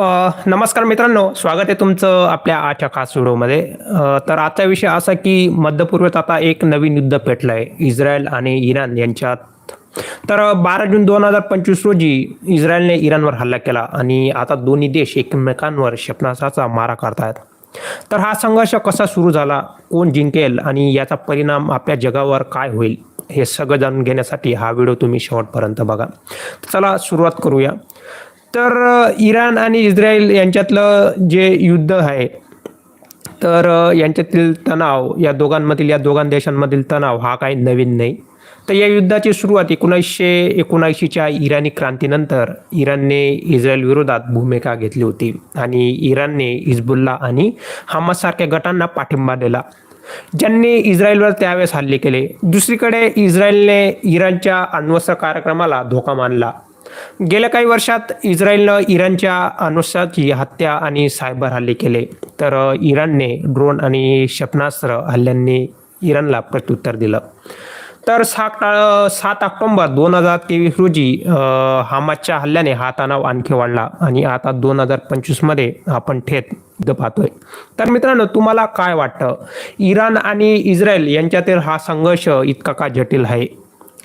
नमस्कार मित्रांनो स्वागत आहे तुमचं आपल्या आजच्या खास व्हिडिओमध्ये. तर आजचा विषय असा की मध्यपूर्वेत आता एक नवीन युद्ध पेटलं आहे इस्रायल आणि इराण यांच्यात. तर बारा जून दोन हजार पंचवीस रोजी इस्रायलने इराणवर हल्ला केला आणि आता दोन्ही देश एकमेकांवर क्षेपणास्त्राचा मारा करतायत तर हा संघर्ष कसा सुरू झाला कोण जिंकेल आणि याचा परिणाम आपल्या जगावर काय होईल हे सगळं जाणून घेण्यासाठी हा व्हिडिओ तुम्ही शेवटपर्यंत बघा. चला सुरुवात करूया. तर इराण आणि इस्रायल यांच्यातलं जे युद्ध आहे तर यांच्यातील तणाव या दोघांमधील या दोघां देशांमधील तणाव हा काही नवीन नाही. तर या युद्धाची सुरुवात एकोणीसशे एकोणऐंशीच्या इराणी क्रांतीनंतर इराणने इस्रायल विरोधात भूमिका घेतली होती आणि इराणने हिजबुल्ला आणि हमासारख्या गटांना पाठिंबा दिला. ज्यांनी इस्रायलवर त्यावेळेस हल्ले केले दुसरीकडे इस्रायलने इराणच्या अण्वस्त्र कार्यक्रमाला धोका मानला. गेल्या काही वर्षात इस्रायलनं इराणच्या अनुसाची हत्या आणि सायबर हल्ले केले तर इराणने ड्रोन आणि क्षेपणास्त्र हल्ल्यांनी इराणला प्रत्युत्तर दिलं. तर सात सात ऑक्टोंबर दोन हजार तेवीस रोजी अ, हमासच्या हल्ल्याने हा तणाव आणखी वाढला आणि आता दोन हजार पंचवीसमध्ये आपण थेट पाहतोय. तर मित्रांनो तुम्हाला काय वाटतं? इराण आणि इस्रायल यांच्यातील हा संघर्ष इतका का जटिल आहे?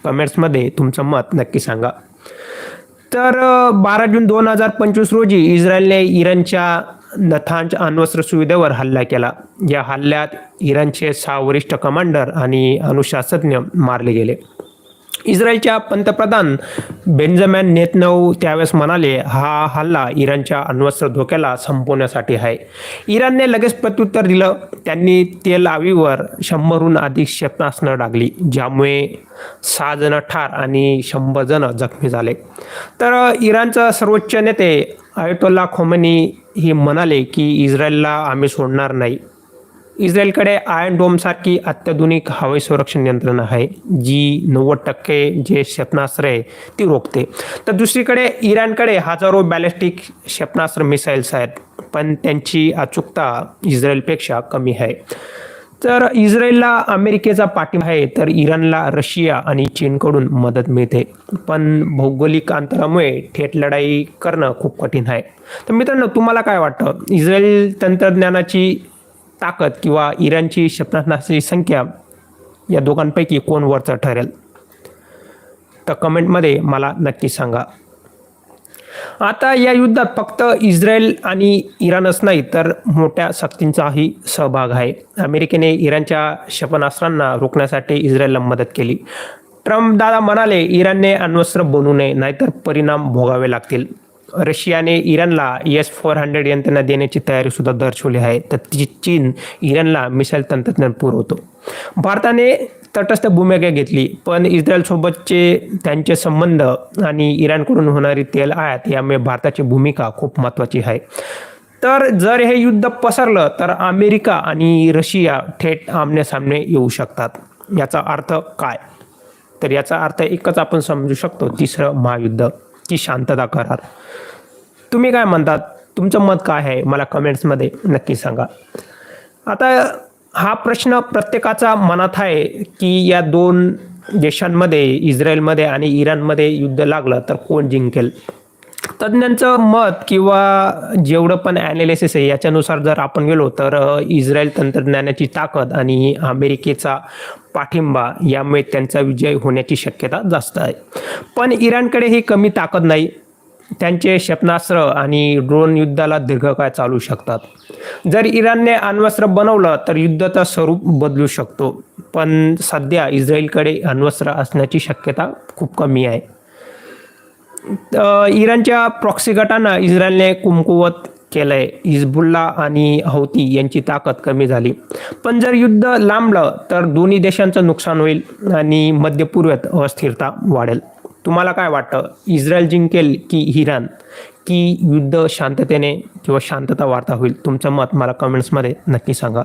कमेंट्समध्ये तुमचं मत नक्की सांगा. तर बारा जून दोन हजार पंचवीस रोजी इस्रायलने इराणच्या नथांज अण्वस्त्र सुविधेवर हल्ला केला. या हल्ल्यात इराणचे सहा वरिष्ठ कमांडर आणि अनुशासज्ञ मारले गेले. इस्रायलच्या पंतप्रधान बेंजामॅन नेतनऊ त्यावेळेस म्हणाले हा हल्ला इराणच्या अण्वस्त्र धोक्याला संपवण्यासाठी आहे. इराणने लगेच प्रत्युत्तर दिलं. त्यांनी तेल आवीवर शंभरहून अधिक क्षेपणास्त्र डागली ज्यामुळे सहा जण ठार आणि शंभर जण जखमी झाले. तर इराणचा सर्वोच्च नेते आयतोल्ला खोमनी हे म्हणाले की इस्रायलला आम्ही सोडणार नाही. इस्रायलकडे आयन डोमसारखी अत्याधुनिक हवाई संरक्षण यंत्रणा आहे जी नव्वद टक्के जे क्षेपणास्त्र आहे ती रोखते. तर दुसरीकडे इराणकडे हजारो बॅलिस्टिक क्षेपणास्त्र मिसाईल्स आहेत पण त्यांची अचूकता इस्रायलपेक्षा कमी आहे. तर इस्रायलला अमेरिकेचा पाठिंबा आहे तर इराणला रशिया आणि चीनकडून मदत मिळते. पण भौगोलिक अंतरामुळे थेट लढाई करणं खूप कठीण आहे. तर मित्रांनो तुम्हाला काय वाटतं? इस्रायल तंत्रज्ञानाची ताकद किंवा इराणची क्षेपणास्त्राची संख्या या दोघांपैकी कोण वरचं ठरेल? तर कमेंटमध्ये मला नक्की सांगा. आता या युद्धात फक्त इस्रायल आणि इराणच नाही तर मोठ्या शक्तींचाही सहभाग आहे. अमेरिकेने इराणच्या क्षेपणास्त्रांना रोखण्यासाठी इस्रायलला मदत केली. ट्रम्प दादा म्हणाले इराणने अण्वस्त्र बनू नये नाहीतर परिणाम भोगावे लागतील. रशियाने इराणला एस फोर हंड्रेड यंत्रणा देण्याची तयारी सुद्धा दर्शवली आहे. तर चीन इराणला मिसाईल तंत्रज्ञान पुरवतो. भारताने तटस्थ भूमिका घेतली पण इस्रायलसोबतचे त्यांचे संबंध आणि इराणकडून होणारी तेल आयात यामुळे भारताची भूमिका खूप महत्त्वाची आहे. तर जर हे युद्ध पसरलं तर अमेरिका आणि रशिया थेट आमनेसामने येऊ शकतात. याचा अर्थ काय? तर याचा अर्थ एकच आपण समजू शकतो तिसरं महायुद्ध. की शांतता करार तुम्ही काय म्हणतात? तुमचं मत काय आहे? मला कमेंट्समध्ये नक्की सांगा. आता हा प्रश्न प्रत्येकाचा मनात आहे की या दोन देशांमध्ये इस्रायलमध्ये आणि इराणमध्ये युद्ध लागलं तर कोण जिंकेल? तज्ज्ञांचं मत किंवा जेवढं पण ॲनालिसिस आहे याच्यानुसार जर आपण गेलो तर इस्रायल तंत्रज्ञानाची ताकद आणि अमेरिकेचा पाठिंबा यामुळे त्यांचा विजय होण्याची शक्यता जास्त आहे. पण इराणकडे ही कमी ताकद नाही. त्यांचे क्षेपणास्त्र आणि ड्रोन युद्धाला दीर्घकाळ चालू शकतात. जर इराणने अण्वस्त्र बनवलं तर युद्धाचा स्वरूप बदलू शकतो. पण सध्या इस्रायलकडे अण्वस्त्र असण्याची शक्यता खूप कमी आहे. इराणच्या प्रॉक्सी गटांना इस्रायलने कुमकुवत केलंय. हिजबुल्ला आणि हौती यांची ताकद कमी झाली. पण जर युद्ध लांबलं तर दोन्ही देशांचं नुकसान होईल आणि मध्यपूर्वेत अस्थिरता वाढेल. तुम्हाला काय वाटतं? इस्रायल जिंकेल की इराण? की युद्ध शांततेने किंवा शांतता वार्ता होईल? तुमचं मत मला कमेंट्समध्ये नक्की सांगा.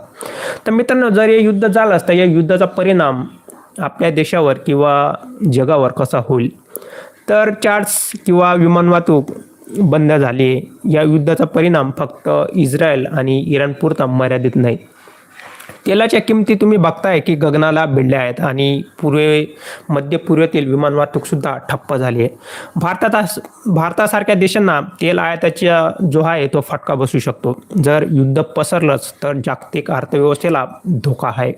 तर मित्रांनो जर हे युद्ध झालंच तर या युद्धाचा परिणाम आपल्या देशावर किंवा जगावर कसा होईल? तर चार्ट्स किंवा विमान वाहतूक बंद झाली. या युद्धाचा परिणाम फक्त इस्रायल आणि इराणपुरता मर्यादित नाही. तेलाच्या किमती तुम्ही बघताय की गगनाला भिडल्या आहेत आणि पूर्वे मध्य पूर्वेतील विमान वाहतूकसुद्धा ठप्प झाली आहे. भारतात भारतासारख्या देशांना तेल आयाताचा जो आहे तो फटका बसू शकतो. जर युद्ध पसरलंच तर जागतिक अर्थव्यवस्थेला धोका आहे.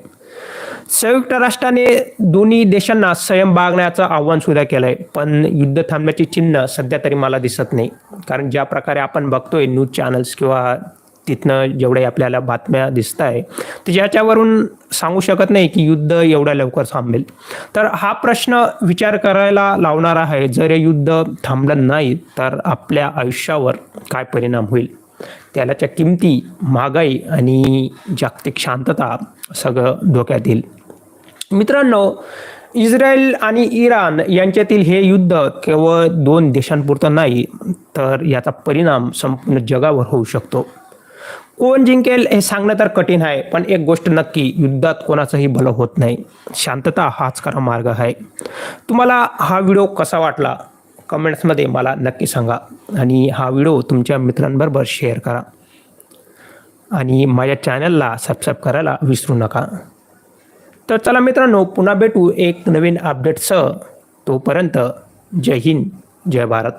संयुक्त राष्ट्राने दोन्ही देशांना संयम बाळगण्याचं आव्हान सुद्धा केलं आहे पण युद्ध थांबण्याची चिन्ह सध्या तरी मला दिसत नाही. कारण ज्या प्रकारे आपण बघतोय न्यूज चॅनल्स किंवा तिथनं जेवढे आपल्याला बातम्या दिसत आहे तर ज्याच्यावरून सांगू शकत नाही की युद्ध एवढ्या लवकर थांबेल. तर हा प्रश्न विचार करायला लावणारा आहे. जर हे युद्ध थांबलं नाही तर आपल्या आयुष्यावर काय परिणाम होईल? त्यालाच्या किमती महागाई आणि जागतिक शांतता सगळं धोक्यात येईल. मित्रांनो इस्रायल आणि इराण यांच्यातील हे युद्ध केवळ दोन देशांपुरतं नाही तर याचा परिणाम संपूर्ण जगावर होऊ शकतो. कोण जिंकेल हे सांगणं तर कठीण आहे पण एक गोष्ट नक्की युद्धात कोणाचंही भलं होत नाही. शांतता हाच खरा मार्ग आहे. तुम्हाला हा व्हिडिओ कसा वाटला? कमेंट्समध्ये मला नक्की सांगा. आणि हा व्हिडिओ तुमच्या मित्रांबरोबर शेअर करा. आणि माझ्या चॅनलला सबस्क्राईब करायला विसरू नका. तर चला मित्रांनो पुन्हा भेटू एक नवीन अपडेटसह तोपर्यंत जय हिंद जय भारत.